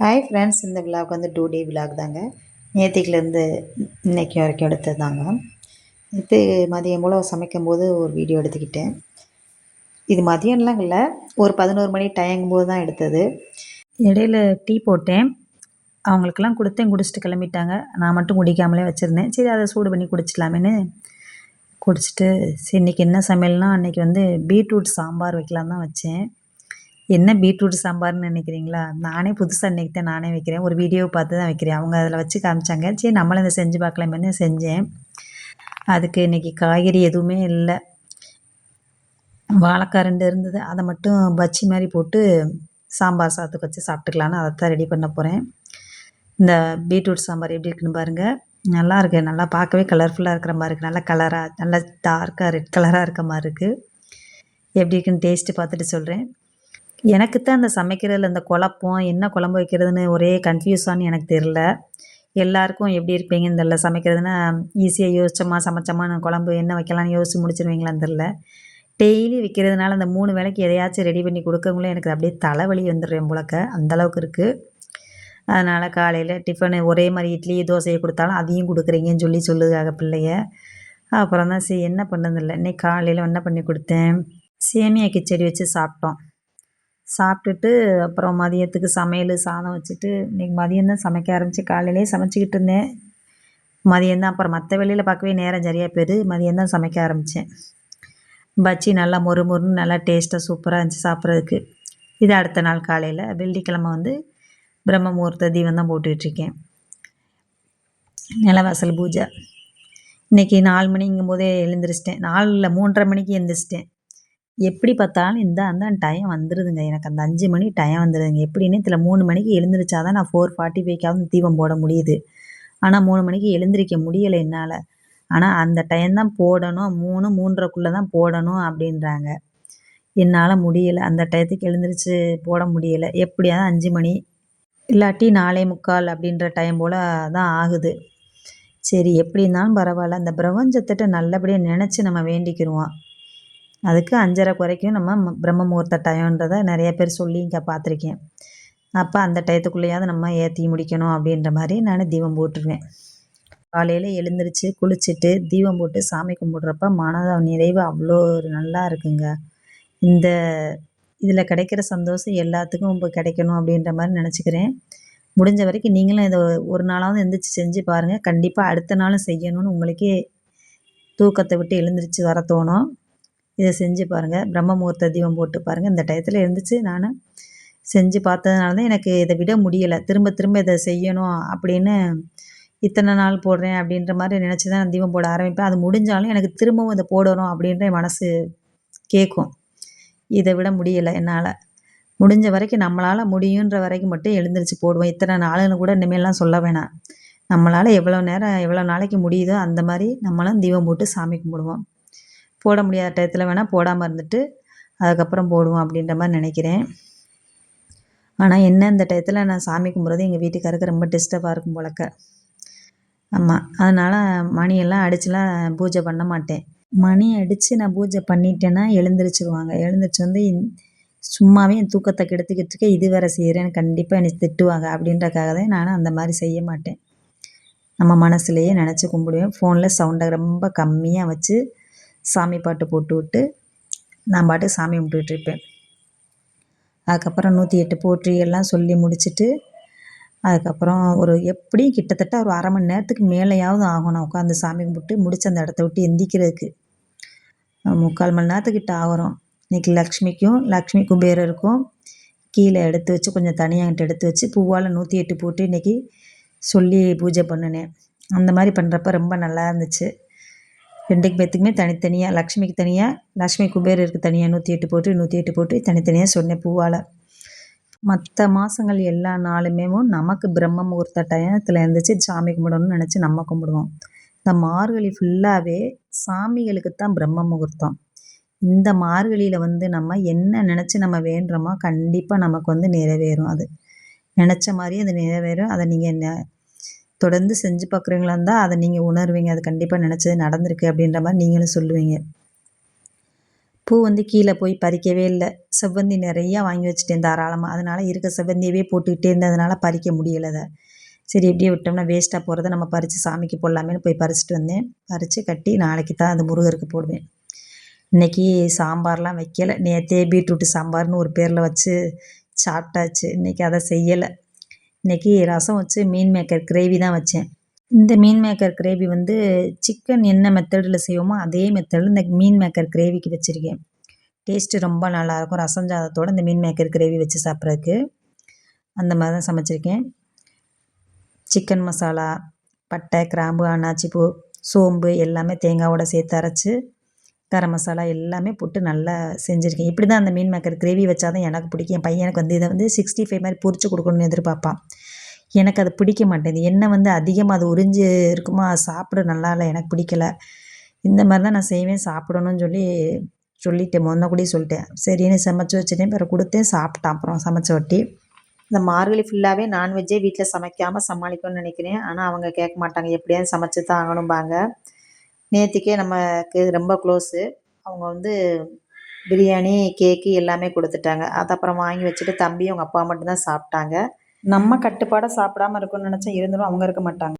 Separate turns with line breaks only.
Hi friends இந்த விழாவுக்கு வந்து டூ டே விழாக் தாங்க. நேற்றுக்குலேருந்து இன்னைக்கு வரைக்கும் எடுத்தது தாங்க நேற்று மதியம் போல் சமைக்கும் போது ஒரு வீடியோ எடுத்துக்கிட்டேன். இது மதியம்லாம் இல்லை ஒரு பதினோரு மணி டயங்கும் போது தான் எடுத்தது. இடையில டீ போட்டேன். அவங்களுக்கெல்லாம் கொடுத்தேன் குடிச்சிட்டு கிளம்பிட்டாங்க. நான் மட்டும் குடிக்காமலே வச்சுருந்தேன். சரி அதை சூடு பண்ணி குடிச்சிடலாமேன்னு குடிச்சிட்டு சரி இன்றைக்கி என்ன சமையல்னால் அன்றைக்கி வந்து பீட்ரூட் சாம்பார் வைக்கலான்னு தான் வச்சேன். என்ன பீட்ரூட் சாம்பார்னு நினைக்கிறீங்களா? நானே புதுசாக இன்றைக்கி தான் நானே வைக்கிறேன். ஒரு வீடியோ பார்த்து தான் வைக்கிறேன். அவங்க அதில் வச்சு காமிச்சாங்க. சரி நம்மளும் இதை செஞ்சு பார்க்கலாமே. செஞ்சேன்? அதுக்கு இன்றைக்கி காய்கறி எதுவுமே இல்லை. வாழைக்காய் ரெண்டு இருந்தது. அதை மட்டும் பச்சி மாதிரி போட்டு சாம்பார் சாதத்துக்கு வச்சு சாப்பிட்டுக்கலான்னு அதை தான் ரெடி பண்ண போகிறேன் இந்த பீட்ரூட் சாம்பார் எப்படி இருக்குன்னு பாருங்கள் நல்லா இருக்குது நல்லா பார்க்கவே கலர்ஃபுல்லாக இருக்கிற மாதிரி இருக்குது நல்லா கலராக நல்லா டார்க்காக ரெட் கலராக இருக்க மாதிரி இருக்குது எப்படி இருக்குன்னு டேஸ்ட்டு பார்த்துட்டு சொல்கிறேன் எனக்கு தான் அந்த சமைக்கிறதுல அந்த குழப்பம் என்ன குழம்பு வைக்கிறதுன்னு ஒரே கன்ஃபியூஸான்னு எனக்கு தெரில எல்லாருக்கும் எப்படி இருப்பீங்கன்னு தெரில சமைக்கிறதுனா ஈஸியாக யோசிச்சோமா சமைச்சோமா நான் குழம்பு என்ன வைக்கலாம்னு யோசிச்சு முடிச்சிருவீங்களான்னு தெரில டெய்லி விற்கிறதுனால அந்த மூணு வேலைக்கு எதையாச்சும் ரெடி பண்ணி கொடுக்கவங்களும் எனக்கு அப்படியே தலைவலி வந்துடுறேன் புழக்க அந்தளவுக்கு இருக்குது அதனால் காலையில் டிஃபனு ஒரே மாதிரி இட்லி தோசையை கொடுத்தாலும் அதையும் கொடுக்குறீங்கன்னு சொல்லி சொல்லுதுக்காக பிள்ளைய. அப்புறம் தான் சரி என்ன பண்ணதில்லை இன்னைக்கு காலையில் என்ன பண்ணி கொடுத்தேன்? சேமியா கிச்சடி வச்சு சாப்பிட்டோம். சாப்பிட்டுட்டு அப்புறம் மதியத்துக்கு சமையல் சாதம் வச்சுட்டு இன்றைக்கி மதியம் தான் சமைக்க ஆரம்பித்து காலையிலே சமைச்சிக்கிட்டு இருந்தேன். மதியம் தான் அப்புறம் மற்ற வெளியில் பார்க்கவே நேரம் சரியாக போயிடுது. மதியம் தான் சமைக்க ஆரம்பித்தேன் பச்சி நல்லா மொறு மொறுன்னு நல்லா டேஸ்ட்டாக சூப்பராக இருந்துச்சு சாப்பிட்றதுக்கு. இது அடுத்த நாள் காலையில். வெள்ளிக்கிழமை வந்து பிரம்ம முகூர்த்த தீபம் தான் போட்டுட்ருக்கேன் நிலவாசல் பூஜை. இன்றைக்கி நாலு மணிங்கும் போதே எழுந்திரிச்சிட்டேன். நாலில் மூன்றரை மணிக்கு எழுந்திரிச்சிட்டேன். எப்படி பார்த்தாலும் இந்த அந்த டைம் வந்துடுதுங்க எனக்கு அந்த அஞ்சு மணி டைம் வந்துடுதுங்க எப்படின்னு இதில் மூணு மணிக்கு எழுந்திரிச்சா தான் நான் ஃபோர் ஃபார்ட்டி ஃபைவ்க்காவது தீபம் போட முடியுது. ஆனால் மூணு மணிக்கு எழுந்திரிக்க முடியலை என்னால். ஆனால் அந்த டைம் தான் போடணும். மூணு மூன்றரைக்குள்ளே தான் போடணும் அப்படின்றாங்க. என்னால் முடியலை. அந்த டயத்துக்கு எழுந்திரிச்சு போட முடியலை. எப்படியாவது அஞ்சு மணி இல்லாட்டி நாலே முக்கால் அப்படின்ற டைம் போல் தான் ஆகுது. சரி எப்படி இருந்தாலும் பரவாயில்ல. அந்த பிரபஞ்சத்திட்ட நல்லபடியாக நினச்சி நம்ம வேண்டிக்கிடுவோம் அதுக்கு அஞ்சரை குறைக்கும் நம்ம பிரம்ம முகூர்த்த டயம்ன்றதை நிறைய பேர் சொல்லி இங்கே பார்த்துருக்கேன். அப்போ அந்த டயத்துக்குள்ளேயாவது நம்ம ஏற்றி முடிக்கணும் அப்படின்ற மாதிரி நான் தீபம் போட்டுருவேன் காலையில் எழுந்திரிச்சு குளிச்சுட்டு தீபம் போட்டு சாமி கும்பிட்றப்ப மனத நிறைவு அவ்வளோ ஒரு நல்லா இருக்குங்க. இந்த இதில் கிடைக்கிற சந்தோஷம் எல்லாத்துக்கும் இப்போ கிடைக்கணும் அப்படின்ற மாதிரி நினச்சிக்கிறேன். முடிஞ்ச வரைக்கும் நீங்களும் இதை ஒரு நாளாவது எழுந்திரிச்சு செஞ்சு பாருங்கள் கண்டிப்பாக அடுத்த நாளும் செய்யணும்னு உங்களுக்கே தூக்கத்தை விட்டு எழுந்திரிச்சு வர தோணும். இதை செஞ்சு பாருங்கள் பிரம்ம முகூர்த்த தீபம் போட்டு பாருங்கள் இந்த டயத்தில் இருந்துச்சு. நான் செஞ்சு பார்த்ததுனால தான் எனக்கு இதை விட முடியலை. திரும்ப திரும்ப இதை செய்யணும் அப்படின்னு இத்தனை நாள் போடுறேன் அப்படின்ற மாதிரி நினச்சி தான் நான் தீபம் போட ஆரம்பிப்பேன். அது முடிஞ்சாலும் எனக்கு திரும்பவும் இதை போடணும் அப்படின்ற மனசு கேட்கும் இதை விட முடியலை என்னால். முடிஞ்ச வரைக்கும் நம்மளால் முடியுன்ற வரைக்கும் மட்டும் எழுந்திரிச்சு போடுவோம் இத்தனை நாளுன்னு கூட இனிமேலாம் சொல்ல வேணாம். நம்மளால் எவ்வளோ நேரம் எவ்வளோ நாளைக்கு முடியுதோ அந்த மாதிரி நம்மளும் தீபம் போட்டு சாமி கும்பிடுவோம். போட முடியாத டயத்தில் வேணால் போடாமல் இருந்துட்டு அதுக்கப்புறம் போடுவோம் அப்படின்ற மாதிரி நினைக்கிறேன். ஆனால் என்ன இந்த டயத்தில் நான் சாமி கும்பிட்றது எங்கள் வீட்டுக்காருக்கு ரொம்ப டிஸ்டர்பாக இருக்கும் போலக்க. ஆமாம் அதனால் மணியெல்லாம் அடிச்சுலாம் பூஜை பண்ண மாட்டேன். மணி அடித்து நான் பூஜை பண்ணிட்டேன்னா எழுந்திரிச்சிருவாங்க. எழுந்திரிச்சு வந்து சும்மாவே என் தூக்கத்தை கெடுத்துக்கிட்டு இருக்க இது வேறு செய்கிறேன்னு கண்டிப்பாக என்னை திட்டுவாங்க. அப்படின்றக்காக தான் நான் அந்த மாதிரி செய்ய மாட்டேன். நம்ம மனசுலையே நினச்சி கும்பிடுவேன். ஃபோனில் சவுண்டை ரொம்ப கம்மியாக வச்சு சாமி பாட்டு போட்டு விட்டு நான் பாட்டு சாமி கும்பிட்டுட்ருப்பேன். அதுக்கப்புறம் நூற்றி எட்டு போற்றி எல்லாம் சொல்லி முடிச்சுட்டு அதுக்கப்புறம் ஒரு எப்படியும் கிட்டத்தட்ட ஒரு அரை மணி நேரத்துக்கு மேலேயாவது ஆகும் நான் உட்காந்து சாமி கும்பிட்டு முடிச்சு அந்த இடத்த விட்டு எந்திக்கிறதுக்கு. முக்கால் மணி நேரத்துக்கிட்ட ஆகிறோம். இன்றைக்கி லக்ஷ்மிக்கும் லக்ஷ்மி குபேரருக்கும் கீழே எடுத்து வச்சு கொஞ்சம் தனியாங்கிட்ட எடுத்து வச்சு பூவால் நூற்றி எட்டு போட்டு இன்றைக்கி சொல்லி பூஜை பண்ணினேன். அந்த மாதிரி பண்ணுறப்ப ரொம்ப நல்லா இருந்துச்சு. ரெண்டு பேர்த்துக்குமே தனித்தனியாக லக்ஷ்மிக்கு தனியாக லக்ஷ்மி குபேரருக்கு தனியாக நூற்றி எட்டு போட்டு நூற்றி எட்டு போட்டு தனித்தனியாக சொன்னேன் பூவால். மற்ற மாதங்கள் எல்லா நாளுமே நமக்கு பிரம்ம முகூர்த்த டயத்தில் இருந்துச்சு சாமி கும்பிடணும்னு நினச்சி நம்ம கும்பிடுவோம். இந்த மார்கழி ஃபுல்லாகவே சாமிகளுக்கு தான் பிரம்ம முகூர்த்தம். இந்த மார்கழியில் வந்து நம்ம என்ன நினச்சி நம்ம வேண்டுறோமோ கண்டிப்பாக நமக்கு வந்து நிறைவேறும் அது. நினச்ச மாதிரி அது நிறைவேறும். அதை நீங்கள் என்ன தொடர்ந்து செஞ்சு பார்க்குறீங்களா இருந்தால் அதை நீங்கள் உணர்வீங்க. அது கண்டிப்பாக நினச்சது நடந்திருக்கு அப்படின்ற மாதிரி நீங்களும் சொல்லுவீங்க. பூ வந்து கீழே போய் பறிக்கவே இல்லை. செவ்வந்தி நிறையா வாங்கி வச்சுட்டேன் தாராளமாக அதனால் இருக்க செவ்வந்தியவே போட்டுக்கிட்டே இருந்ததுனால பறிக்க முடியலை அதை. சரி எப்படியே விட்டோம்னா வேஸ்ட்டாக போகிறத நம்ம பறித்து சாமிக்கு போடலாமேன்னு போய் பறிச்சுட்டு வந்தேன். பறித்து கட்டி நாளைக்கு தான் அந்த முருகருக்கு போடுவேன். இன்றைக்கி சாம்பார்லாம் வைக்கலை. நேற்றே பீட்ரூட்டு சாம்பார்னு ஒரு பேரில் வச்சு சாப்பிட்டாச்சு. இன்றைக்கி அதை செய்யலை. இன்றைக்கி ரசம் வச்சு மீன் மேக்கர் கிரேவி தான் வச்சேன். இந்த மீன் மேக்கர் கிரேவி வந்து சிக்கன் என்ன மெத்தடில் செய்வோமோ அதே மெத்தடில் இந்த மீன் மேக்கர் கிரேவிக்கு வச்சுருக்கேன். டேஸ்ட்டு ரொம்ப நல்லாயிருக்கும் ரசம் சாதத்தோடு இந்த மீன் மேக்கர் கிரேவி வச்சு சாப்பிட்றதுக்கு. அந்த மாதிரி தான் சமைச்சிருக்கேன். சிக்கன் மசாலா பட்டை கிராம்பு அன்னாச்சிப்பூ சோம்பு எல்லாமே தேங்காவோட சேர்த்து அரைச்சி கரம் மசாலா எல்லாமே போட்டு நல்லா செஞ்சுருக்கேன். இப்படி தான் அந்த மீன் மேக்கர் கிரேவி வச்சா தான் எனக்கு பிடிக்கும். என் பையனுக்கு வந்து இதை வந்து சிக்ஸ்டி ஃபைவ் மாதிரி பொரிச்சு கொடுக்கணும்னு எதிர்பார்ப்பான். எனக்கு அது பிடிக்க மாட்டேங்குது எண்ணெய் வந்து அதிகமாக அது உறிஞ்சு இருக்குமா அது சாப்பிட நல்லா இல்லை எனக்கு பிடிக்கல. இந்த மாதிரி தான் நான் செய்வேன் சாப்பிடணும்னு சொல்லி சொல்லிட்டேன் முன்ன கூட சொல்லிட்டேன். சரின்னு சமைச்சு வச்சுட்டேன். பிறகு கொடுத்தேன் சாப்பிட்டான். அப்புறம் சமைச்ச வட்டி. இந்த மார்கழி ஃபுல்லாகவே நான்வெஜ்ஜே வீட்டில் சமைக்காமல் சமாளிக்கணும்னு நினைக்கிறேன். ஆனால் அவங்க கேட்க மாட்டாங்க எப்படியாவது சமைச்சு தான் ஆகணும்பாங்க. நேற்றுக்கே நமக்கு ரொம்ப க்ளோஸு அவங்க வந்து பிரியாணி கேக்கு எல்லாமே கொடுத்துட்டாங்க. அதை அப்புறம் வாங்கி வச்சுட்டு தம்பி அவங்க அப்பா மட்டும்தான் சாப்பிட்டாங்க. நம்ம கட்டுப்பாடாக சாப்பிடாம இருக்கணும்னு நினச்சா இருந்தாலும் அவங்க இருக்க மாட்டாங்க.